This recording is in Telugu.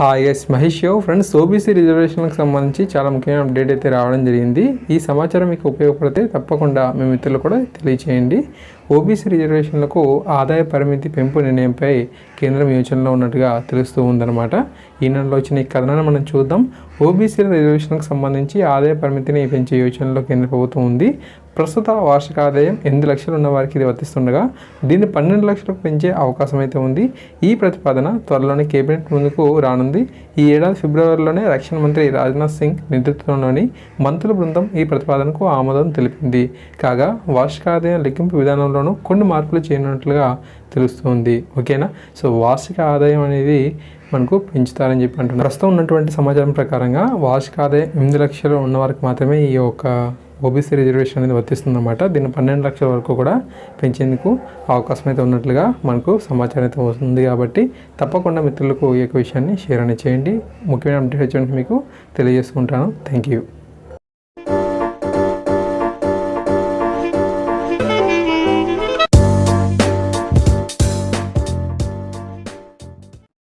హాయ్ ఎస్ మహేష్ యో ఫ్రెండ్స్ ఓబీసీ రిజర్వేషన్లకు సంబంధించి చాలా ముఖ్యమైన అప్డేట్ అయితే రావడం జరిగింది. ఈ సమాచారం మీకు ఉపయోగపడితే తప్పకుండా మీ మిత్రులు కూడా తెలియచేయండి. ఓబీసీ రిజర్వేషన్లకు ఆదాయ పరిమితి పెంపు నిర్ణయంపై కేంద్రం యోచనలో ఉన్నట్టుగా తెలుస్తూ ఉందన్నమాట. ఈ నెలలో వచ్చిన ఈ కథనాన్ని మనం చూద్దాం. ఓబీసీ రిజర్వేషన్లకు సంబంధించి ఆదాయ పరిమితిని పెంచే యోచనలో కేంద్ర ప్రభుత్వం ఉంది. ప్రస్తుత వార్షిక ఆదాయం ఎనిమిది లక్షలు ఉన్న వారికి ఇది వర్తిస్తుండగా దీన్ని పన్నెండు లక్షలకు పెంచే అవకాశం అయితే ఉంది. ఈ ప్రతిపాదన త్వరలోనే కేబినెట్ ముందుకు రానుంది. ఈ ఏడాది ఫిబ్రవరిలోనే రక్షణ మంత్రి రాజ్నాథ్ సింగ్ నేతృత్వంలోని మంత్రుల బృందం ఈ ప్రతిపాదనకు ఆమోదం తెలిపింది. కాగా వార్షిక ఆదాయం లెక్కింపు విధానంలోనూ కొన్ని మార్పులు చేయనున్నట్లుగా తెలుస్తుంది. ఓకేనా? సో వార్షిక ఆదాయం అనేది మనకు పెంచుతారని చెప్పి అంటున్నారు. ప్రస్తుతం ఉన్నటువంటి సమాచారం ప్రకారంగా వార్షిక ఆదాయం ఎనిమిది లక్షలు ఉన్న వారికి మాత్రమే ఈ యొక్క ఓబీసీ రిజర్వేషన్ అనేది వర్తిస్తుందన్నమాట. దీన్ని పన్నెండు లక్షల వరకు కూడా పెంచేందుకు అవకాశం అయితే ఉన్నట్లుగా మనకు సమాచారం అయితే వస్తుంది కాబట్టి తప్పకుండా మిత్రులకు ఈ యొక్క విషయాన్ని షేర్ అనేది చేయండి. ముఖ్యమైన అప్డేట్ వచ్చి మీకు తెలియజేసుకుంటాను. Thank you